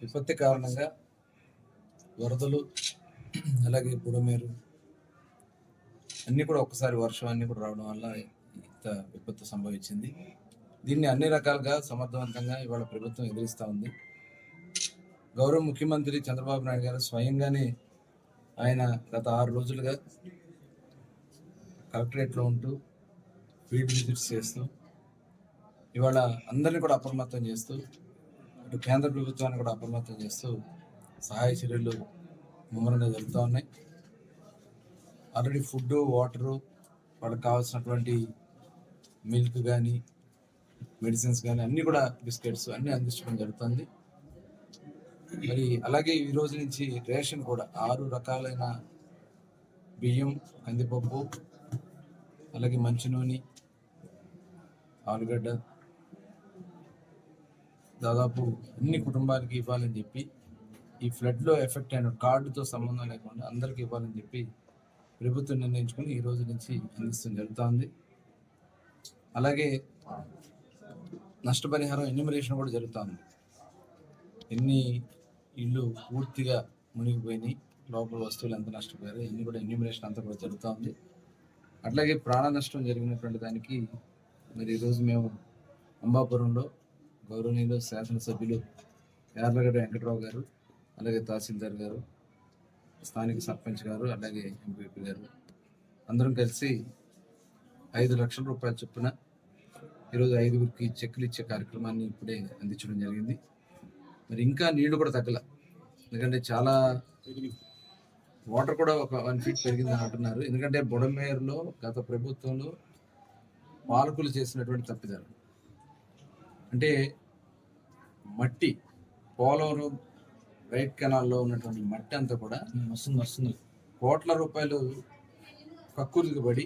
విపత్తి కారణంగా వరదలు అలాగే బుడమేరు అన్నీ కూడా ఒక్కసారి వర్షం అన్నీ కూడా రావడం వల్ల ఇంత విపత్తు సంభవించింది. దీన్ని అన్ని రకాలుగా సమర్థవంతంగా ఇవాళ ప్రభుత్వం ఎదిరిస్తూ ఉంది. గౌరవ ముఖ్యమంత్రి చంద్రబాబు నాయుడు గారు స్వయంగానే ఆయన గత ఆరు రోజులుగా కలెక్టరేట్లో ఉంటూ ఫీల్డ్ విజిట్స్ చేస్తూ ఇవాళ అందరినీ కూడా అప్రమత్తం చేస్తూ ఇటు కేంద్ర ప్రభుత్వాన్ని కూడా అప్రమత్తం చేస్తూ సహాయ చర్యలు ముమ్మరంగా జరుగుతూ ఉన్నాయి. ఆల్రెడీ ఫుడ్ వాటరు వాళ్ళకి కావాల్సినటువంటి మిల్క్ కానీ మెడిసిన్స్ కానీ అన్నీ కూడా బిస్కెట్స్ అన్నీ అందించడం జరుగుతుంది. మరి అలాగే ఈ రోజు నుంచి రేషన్ కూడా ఆరు రకాలైన బియ్యం కందిపప్పు అలాగే మంచి నూనె ఆలుగడ్డ దాదాపు అన్ని కుటుంబాలకి ఇవ్వాలని చెప్పి ఈ ఫ్లడ్లో ఎఫెక్ట్ అయిన కార్డుతో సంబంధం లేకుండా అందరికీ ఇవ్వాలని చెప్పి ప్రభుత్వం నిర్ణయించుకుని ఈ రోజు నుంచి అందిస్తుంది జరుగుతోంది. అలాగే నష్టపరిహారం ఎన్యూమరేషన్ కూడా జరుగుతుంది. ఎన్ని ఇళ్ళు పూర్తిగా మునిగిపోయినాయి లోపల వస్తువులు ఎంత నష్టపోయారు ఇన్ని కూడా ఎన్యూమరేషన్ అంతా కూడా జరుగుతుంది. అట్లాగే ప్రాణ నష్టం జరిగినటువంటి దానికి మరి ఈరోజు మేము అంబాపురంలో గౌరవనీయులు శాసనసభ్యులు యార్లగడ్డ వెంకటరావు గారు అలాగే తహసీల్దార్ గారు స్థానిక సర్పంచ్ గారు అలాగే ఎంపీపీ గారు అందరం కలిసి ఐదు లక్షల రూపాయల చొప్పున ఈరోజు ఐదుగురికి చెక్కులు ఇచ్చే కార్యక్రమాన్ని ఇప్పుడే అందించడం జరిగింది. మరి ఇంకా నీళ్ళు కూడా తగ్గల. ఎందుకంటే చాలా వాటర్ కూడా ఒక వన్ ఫీట్ పెరిగిందని అంటున్నారు. ఎందుకంటే బుడమేరులో గత ప్రభుత్వంలో పాలకులు చేసినటువంటి తప్పిదారు అంటే మట్టి పోలవరం రైట్ కెనాల్లో ఉన్నటువంటి మట్టి అంతా కూడా వస్తుంది వస్తుంది. కోట్ల రూపాయలు కక్కుర్తికి పడి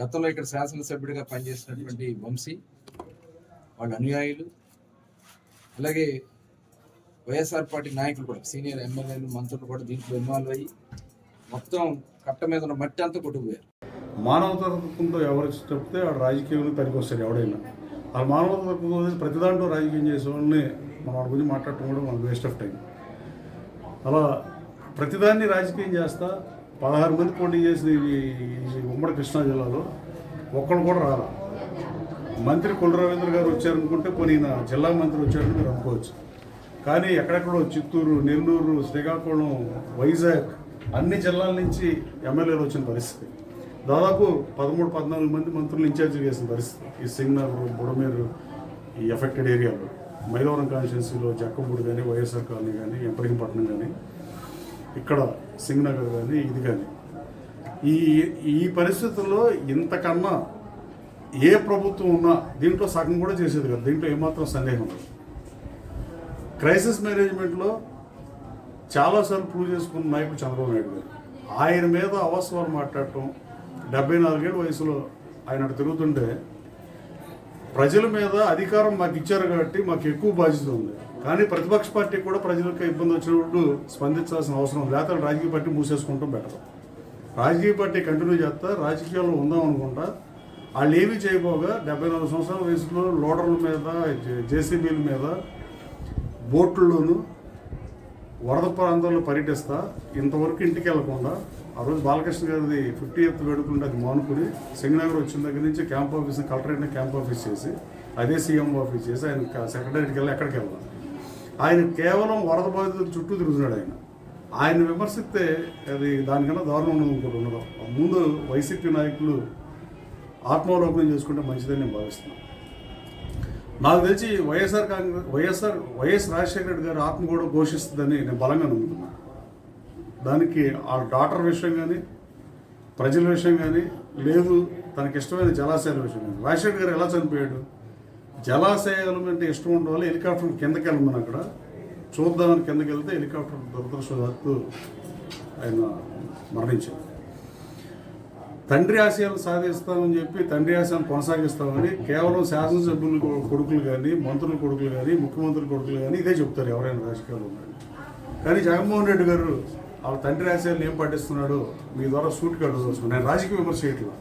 గతంలో ఇక్కడ శాసనసభ్యుడిగా పనిచేసినటువంటి వంశీ వాళ్ళ అనుయాయులు అలాగే వైఎస్ఆర్ పార్టీ నాయకులు కూడా సీనియర్ ఎమ్మెల్యేలు మంత్రులు కూడా దీంట్లో ఇన్వాల్వ్ అయ్యి మొత్తం కట్ట మీద ఉన్న మట్టి అంతా కొట్టుకుపోయారు. మానవతా తత్వంతో ఎవరు చెప్తే వాడు రాజకీయంలో పనికి వస్తాడు ఎవడైనా. ఆ మానవతా తత్వంతో ప్రతి దాంట్లో రాజకీయం చేసేవాడిని మనం వాడి గురించి మాట్లాడటం కూడా మనకు వేస్ట్ ఆఫ్ టైం అలా ప్రతిదాన్ని రాజకీయం చేస్తా పదహారు మంది పోటీ చేసిన ఈ ఉమ్మడి కృష్ణా జిల్లాలో ఒక్కడు కూడా రాలా. మంత్రి కుల రవీంద్ర గారు వచ్చారనుకుంటే పోనీ ఈయన జిల్లా మంత్రి వచ్చారని మీరు అనుకోవచ్చు. కానీ ఎక్కడెక్కడో చిత్తూరు నెల్లూరు శ్రీకాకుళం వైజాగ్ అన్ని జిల్లాల నుంచి ఎమ్మెల్యేలు వచ్చిన పరిస్థితి. దాదాపు పదమూడు పద్నాలుగు మంది మంత్రులు ఇన్ఛార్జ్ చేసిన పరిస్థితి. ఈ సింగనగర్ బుడమేరు ఈ ఎఫెక్టెడ్ ఏరియాలో. మైలవరం కాన్స్టిట్యున్సీలో జక్కపూడి కానీ వైఎస్ఆర్ కాలనీ కానీ ఎంపరింపట్నం కానీ ఇక్కడ సింగనగర్ కానీ ఇది కానీ. ఈ ఈ పరిస్థితుల్లో ఇంతకన్నా ఏ ప్రభుత్వం ఉన్నా దీంట్లో సగం కూడా చేసేది కదా. దీంట్లో ఏమాత్రం సందేహం లేదు. క్రైసిస్ మేనేజ్మెంట్లో చాలాసార్లు ప్రూవ్ చేసుకున్న నాయకుడు చంద్రబాబు నాయుడు గారు. ఆయన మీద అవసరాలు మాట్లాడటం డెబ్బై నాలుగేళ్ళ వయసులో ఆయన తిరుగుతుంటే ప్రజల మీద అధికారం మాకు ఇచ్చారు కాబట్టి మాకు ఎక్కువ బాధ్యత ఉంది. కానీ ప్రతిపక్ష పార్టీ కూడా ప్రజలకు ఇబ్బంది వచ్చినప్పుడు స్పందించాల్సిన అవసరం లేకపోతే రాజకీయ పార్టీ మూసేసుకుంటాం బెటర్. రాజకీయ పార్టీ కంటిన్యూ చేస్తా రాజకీయాల్లో ఉందాం అనుకుంటా. వాళ్ళు ఏమీ చేయబోగా డెబ్బై నాలుగు సంవత్సరాల వయసులో లోడర్ల మీద జేసీబీల మీద బోట్లలోను వరద ప్రాంతాల్లో పర్యటిస్తా ఇంతవరకు ఇంటికి వెళ్ళకుండా ఆ రోజు బాలకృష్ణ గారిది ఫిఫ్టీ ఎత్ వేడుకుంటే అది మానుకుని సింగనగర్ వచ్చిన దగ్గర నుంచి క్యాంప్ ఆఫీస్ కలెక్టరేట్ని క్యాంప్ ఆఫీస్ చేసి అదే సీఎం ఆఫీస్ చేసి ఆయన సెక్రటరీకి వెళ్ళి ఎక్కడికి వెళ్ళాలి ఆయన కేవలం వరద బాధితుల చుట్టూ తిరుగుతున్నాడు ఆయన. ఆయన విమర్శిస్తే అది దానికన్నా దారుణం ఉండదు ఇంకోటి ఉండదు. ముందు వైసీపీ నాయకులు ఆత్మారోపణం చేసుకుంటే మంచిదని నేను భావిస్తున్నాను. నాకు తెలిసి YSR Congress YSR YS Rajasekhara Reddy garu ఆత్మ కూడా ఘోషిస్తుందని నేను బలంగా నమ్ముతున్నాను. దానికి ఆ డాటర్ విషయం కానీ ప్రజల విషయం కానీ లేదు తనకి ఇష్టమైన జలాశయాల విషయం కానీ. రాజశేఖర్ గారు ఎలా చనిపోయాడు? జలాశయాలు అంటే ఇష్టం ఉండడం వల్ల హెలికాప్టర్ కిందకి వెళ్ళమని అక్కడ. చూద్దామని కిందకి వెళ్తే హెలికాప్టర్ దురదృష్టవత్తు ఆయన మరణించారు తండ్రి ఆశయాలు సాధిస్తామని చెప్పి తండ్రి ఆశయాలు కొనసాగిస్తామని కేవలం శాసనసభ్యుల కొడుకులు కానీ మంత్రుల కొడుకులు కానీ ముఖ్యమంత్రుల కొడుకులు కానీ ఇదే చెప్తారు ఎవరైనా రాజకీయాలు ఉన్నాడు కానీ జగన్మోహన్ రెడ్డి గారు వాళ్ళ తండ్రి ఆశయాలను ఏం పాటిస్తున్నాడు? మీ ద్వారా సూట్ కట్టుకోవచ్చు నేను రాజకీయ విమర్శ చేయట్లా.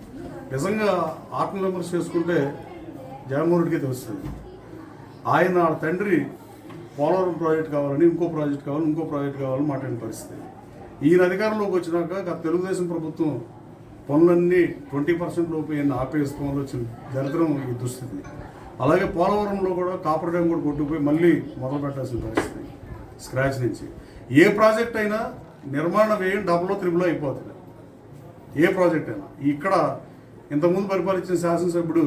నిజంగా ఆత్మవిమర్శ చేసుకుంటే జగన్మోహన్ రెడ్డికి తెలుస్తుంది. ఆయన వాళ్ళ తండ్రి పోలవరం ప్రాజెక్ట్ కావాలని ఇంకో ప్రాజెక్ట్ కావాలి ఇంకో ప్రాజెక్ట్ కావాలని మాట్లాడిన పరిస్థితి. ఈయన అధికారంలోకి వచ్చినాక గత తెలుగుదేశం ప్రభుత్వం పనులన్నీ ట్వంటీ పర్సెంట్ లోపు ఈయన ఆపేసుకోవడంలో వచ్చిన దరిద్రం ఈ దుస్థితి. అలాగే పోలవరంలో కూడా కాపర్ డ్యామ్ కూడా కొట్టుకుపోయి మళ్ళీ మొదలు పెట్టాల్సిన పరిస్థితి. స్క్రాచ్ నుంచి ఏ ప్రాజెక్ట్ అయినా నిర్మాణ వ్యయం డబ్బులో త్రిబుల్ అయిపోతుంది. ఏ ప్రాజెక్ట్ అయినా. ఇక్కడ ఇంతకుముందు పరిపాలించిన శాసనసభ్యుడు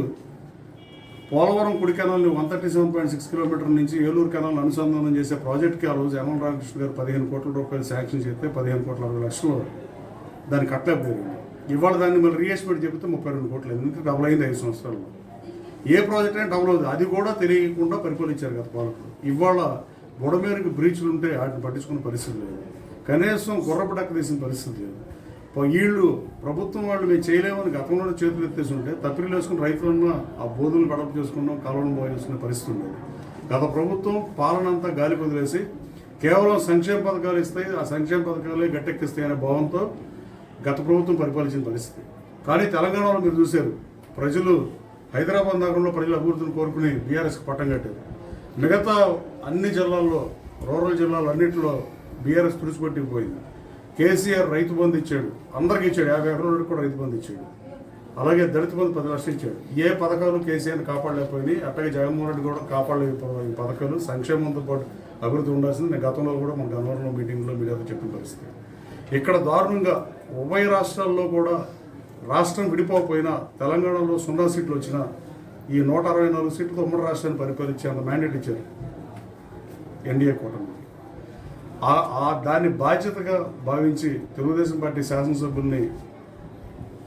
పోలవరం కుడి కెనాల్ని one thirty seven point six kilometre నుంచి ఏలూరు కెనాల్ అనుసంధానం చేసే ప్రాజెక్ట్కి ఆ రోజు యనమల రామకృష్ణ గారు పదిహేను కోట్ల రూపాయలు శాంక్షన్ చేస్తే పదిహేను కోట్ల అరవై లక్షలు దాన్ని కట్టలేకపోయింది ఇవాళ దాన్ని మళ్ళీ రీఎస్టిమేట్ చెబితే ముప్పై రెండు కోట్లు ఎందుకంటే డబుల్ అయింది ఐదు సంవత్సరాల్లో. ఏ ప్రాజెక్ట్ అయినా డబుల్ అవుతుంది. అది కూడా తెలియకుండా పరిపాలించారు కదా పాలకులు ఇవాళ బుడమేరకు బ్రీచ్లు ఉంటే వాటిని పట్టించుకునే పరిస్థితి లేదు. కనీసం గుర్రపు డక్క తీసిన పరిస్థితి లేదు. వీళ్ళు ప్రభుత్వం వాళ్ళు మేము చేయలేమని గతంలో చేతులు ఎత్తేసి ఉంటే తప్పిలు వేసుకుని రైతులన్నా ఆ బోధులు గడప చేసుకున్నాం కాలువను బాగు చేసుకునే పరిస్థితి ఉండేది. గత ప్రభుత్వం పాలన అంతా గాలి వదిలేసి కేవలం సంక్షేమ పథకాలు ఇస్తాయి ఆ సంక్షేమ పథకాలే గట్టెక్కిస్తాయి అనే భావంతో గత ప్రభుత్వం పరిపాలించిన పరిస్థితి. కానీ తెలంగాణలో మీరు చూశారు ప్రజలు హైదరాబాద్ నగరంలో ప్రజల అభివృద్ధిని కోరుకుని బీఆర్ఎస్కి పట్టం కట్టారు. మిగతా అన్ని జిల్లాల్లో రూరల్ జిల్లాలు అన్నింటిలో బీఆర్ఎస్ తుడిచిపెట్టిపోయింది కేసీఆర్ రైతు బంధు ఇచ్చాడు. అందరికి ఇచ్చాడు. యాభై ఎకరాలకు కూడా రైతు బంధు ఇచ్చాడు. అలాగే దళిత బంధు పది లక్షలు ఇచ్చాడు. ఏ పథకాలు కేసీఆర్ని కాపాడలేకపోయినాయి. అట్లాగే జగన్మోహన్ రెడ్డి కూడా కాపాడలేకపోయిన పథకాలు సంక్షేమంతో పాటు అభివృద్ధి ఉండాల్సింది. నేను గతంలో కూడా మన గన్నవరంలో మీటింగ్లో మీడియాతో చెప్పిన పరిస్థితి. ఇక్కడ దారుణంగా ఉభయ రాష్ట్రాల్లో కూడా రాష్ట్రం విడిపోకపోయినా తెలంగాణలో సున్నా సీట్లు వచ్చినా ఈ నూట అరవై నాలుగు సీట్లతో ఉమ్మడి రాష్ట్రాన్ని పరిపాలించే అంత మ్యాండేట్ ఇచ్చారు ఎన్డీఏ కూటమి. ఆ- దాన్ని బాధ్యతగా భావించి తెలుగుదేశం పార్టీ శాసనసభ్యుల్ని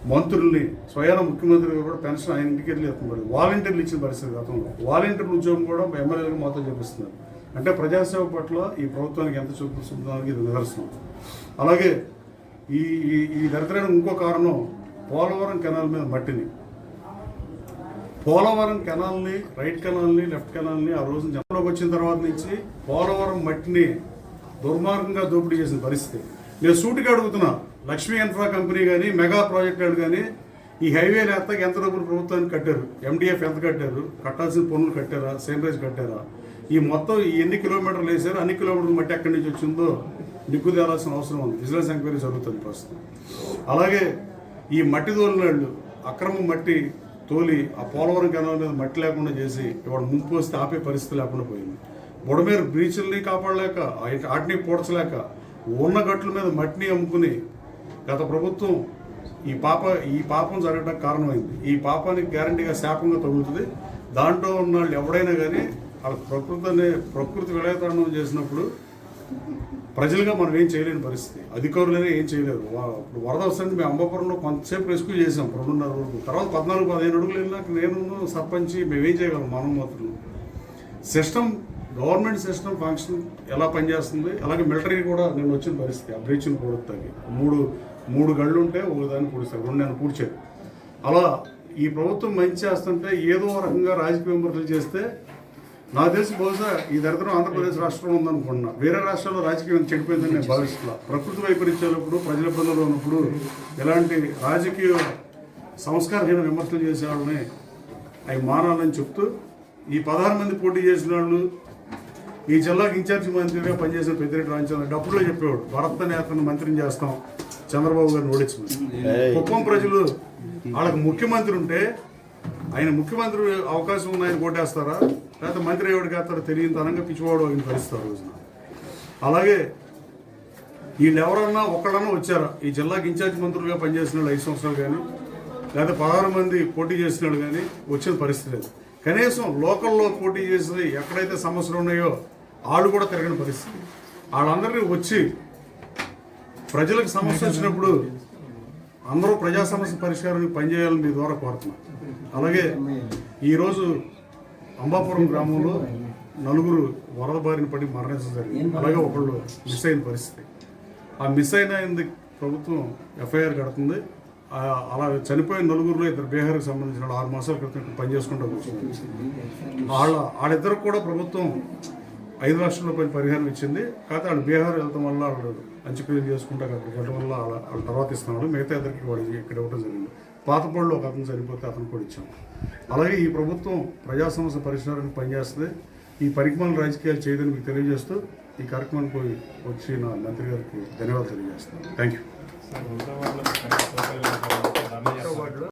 మంత్రుల్ని స్వయాన ముఖ్యమంత్రి కూడా పెన్షన్ ఆయన ఇంటికి వెళ్ళి ఇస్తున్నారు వాలంటీర్లు ఇచ్చిన పరిస్థితి గతంలో. వాలంటీర్ల ఉద్యోగం కూడా ఎమ్మెల్యేలకు మాతో చూపిస్తున్నారు. అంటే ప్రజాసేవ పట్ల ఈ ప్రభుత్వానికి ఎంత చూపిస్తుందానికి ఇది నిదర్శనం. అలాగే ఈ ఈ- ఈ దరిద్రానికి ఇంకో కారణం పోలవరం కెనాల్ మీద మట్టిని. పోలవరం కెనాల్ని రైట్ కెనాల్ని లెఫ్ట్ కెనాల్ని ఆ రోజు జనంలోకి వచ్చిన తర్వాత నుంచి పోలవరం మట్టిని దుర్మార్గంగా దోపిడీ చేసిన పరిస్థితి. నేను సూటిగా అడుగుతున్నా లక్ష్మీ ఇన్ఫ్రా కంపెనీ కానీ మెగా ప్రాజెక్ట్ కానీ ఈ హైవే నేతకి ఎంత డబ్బులు ప్రభుత్వానికి కట్టారు? ఎండిఎఫ్ ఎంత కట్టారు? కట్టాల్సిన పన్నులు కట్టారా? సేనరైజ్ కట్టారా? ఈ మొత్తం ఎన్ని కిలోమీటర్లు వేసారు అన్ని కిలోమీటర్లు మట్టి ఎక్కడి నుంచి వచ్చిందో నిగ్గు తేలాల్సిన అవసరం ఉంది. విజిలెన్స్ ఎంక్వైరీ జరుగుతుంది ప్రస్తుతం. అలాగే ఈ మట్టి తోలినాళ్ళు అక్రమ మట్టి తోలి ఆ పోలవరం కెనాల మీద మట్టి లేకుండా చేసి ఇవాడు ముంపు వస్తే ఆపే పరిస్థితి లేకుండా పోయింది. బుడమేరు బీచ్ల్ని కాపాడలేక వాటిని పూడ్చలేక ఉన్న గట్ల మీద మట్టిని అమ్ముకుని గత ప్రభుత్వం ఈ పాప ఈ పాపం జరగడానికి కారణమైంది. ఈ పాపానికి గ్యారంటీగా శాపంగా తగులుతుంది. దాంట్లో ఉన్న వాళ్ళు ఎవడైనా కానీ వాళ్ళ ప్రకృతి అనే ప్రకృతి విలయతాండం చేసినప్పుడు ప్రజలుగా మనం ఏం చేయలేని పరిస్థితి. అధికారులనే ఏం చేయలేరు. ఇప్పుడు వరద వస్తుంది మేము అంబాపురంలో కొంతసేపు రెస్క్యూ చేసాం రెండున్నర వరకు తర్వాత పద్నాలుగు పదిహేను అడుగులు వెళ్ళినాక నేను సర్పంచి మేమేం చేయగలం మనం మాత్రం. సిస్టమ్ గవర్నమెంట్ సిస్టమ్ ఫంక్షన్ ఎలా పనిచేస్తుంది? అలాగే మిలిటరీ కూడా నేను వచ్చిన పరిస్థితి ఆ బ్రీచ్ని పూడుతాకి మూడు మూడు గళ్ళు ఉంటే ఒక దాన్ని పూడిస్తారు రెండు నేను పూడ్చేది. అలా ఈ ప్రభుత్వం మంచి చేస్తుంటే ఏదో రకంగా రాజకీయ విమర్శలు చేస్తే నాకు తెలిసి బహుశా ఈ దరిద్రం ఆంధ్రప్రదేశ్ రాష్ట్రంలో ఉందనుకుంటున్నా. వేరే రాష్ట్రాల్లో రాజకీయం చెడిపోయిందని నేను భావిస్తున్నా. ప్రకృతి వైపరీత్యాలప్పుడు ప్రజల ఇబ్బందులు ఉన్నప్పుడు ఇలాంటి రాజకీయ సంస్కారహీన విమర్శలు చేసే వాళ్ళని అవి మానాలని చెప్తూ ఈ పదహారు మంది పోటీ చేసిన వాళ్ళు ఈ జిల్లాకి ఇన్ఛార్జి మంత్రిగా పనిచేసిన పెద్దిరెడ్డి రామచంద్ర డప్పులో చెప్పేవాడు భరత్ నేతను మంత్రిని చేస్తాం చంద్రబాబు గారిని ఓడించమని. కుప్పం ప్రజలు వాళ్ళకి ముఖ్యమంత్రి ఉంటే ఆయన ముఖ్యమంత్రి అవకాశం ఉన్న ఆయన ఓటేస్తారా? లేకపోతే మంత్రి ఎవరికి వేస్తారో తెలియని తనంగా పిచ్చివాడు ఆయన పరిస్థితి రోజున. అలాగే వీళ్ళు ఎవరన్నా ఒక్కడన్నా వచ్చారా? ఈ జిల్లాకి ఇన్ఛార్జ్ మంత్రులుగా పనిచేసిన వాళ్ళు ఐదు సంవత్సరాలు కానీ లేదా పదహారు మంది పోటీ చేసిన వాళ్ళు కానీ వచ్చిన పరిస్థితి లేదు. కనీసం లోకల్లో పోటీ చేసి ఎక్కడైతే సమస్యలు ఉన్నాయో వాళ్ళు కూడా తిరగని పరిస్థితి. వాళ్ళందరినీ వచ్చి ప్రజలకు సమస్య వచ్చినప్పుడు అందరూ ప్రజా సమస్య పరిష్కారానికి పనిచేయాలని మీ ద్వారా కోరుతున్నాం. అలాగే ఈరోజు అంబాపురం గ్రామంలో నలుగురు వరద బారిన పడి మరణించడం జరిగింది. అలాగే ఒకళ్ళు మిస్ అయిన పరిస్థితి. ఆ మిస్ అయిన ప్రభుత్వం ఎఫ్ఐఆర్ కడుతుంది. అలా చనిపోయిన నలుగురులో ఇద్దరు బీహార్కి సంబంధించిన ఆరు మాసాల క్రితం పనిచేసుకుంటూ కూర్చున్నారు. వాళ్ళ వాళ్ళిద్దరికి కూడా ప్రభుత్వం ఐదు లక్షల రూపాయలు పరిహారం ఇచ్చింది. కాకపోతే వాళ్ళు బీహార్ వెళ్తాం వల్ల వాళ్ళు అంచుక్రియలు చేసుకుంటా అక్కడికి వెళ్ళడం వల్ల వాళ్ళ తర్వాత ఇస్తున్నాడు. మిగతా ఇద్దరికి వాడు ఇక్కడ ఇవ్వడం జరిగింది. పాతపళ్ళు ఒక అతను సరిపోతే అతను కూడా ఇచ్చాం. అలాగే ఈ ప్రభుత్వం ప్రజా సమస్య పరిష్కారానికి పనిచేస్తుంది. ఈ పరిమాణ రాజకీయాలు చేయదని మీకు తెలియజేస్తూ ఈ కార్యక్రమానికి వచ్చి నా మంత్రి గారికి ధన్యవాదాలు తెలియజేస్తున్నాను. Thank you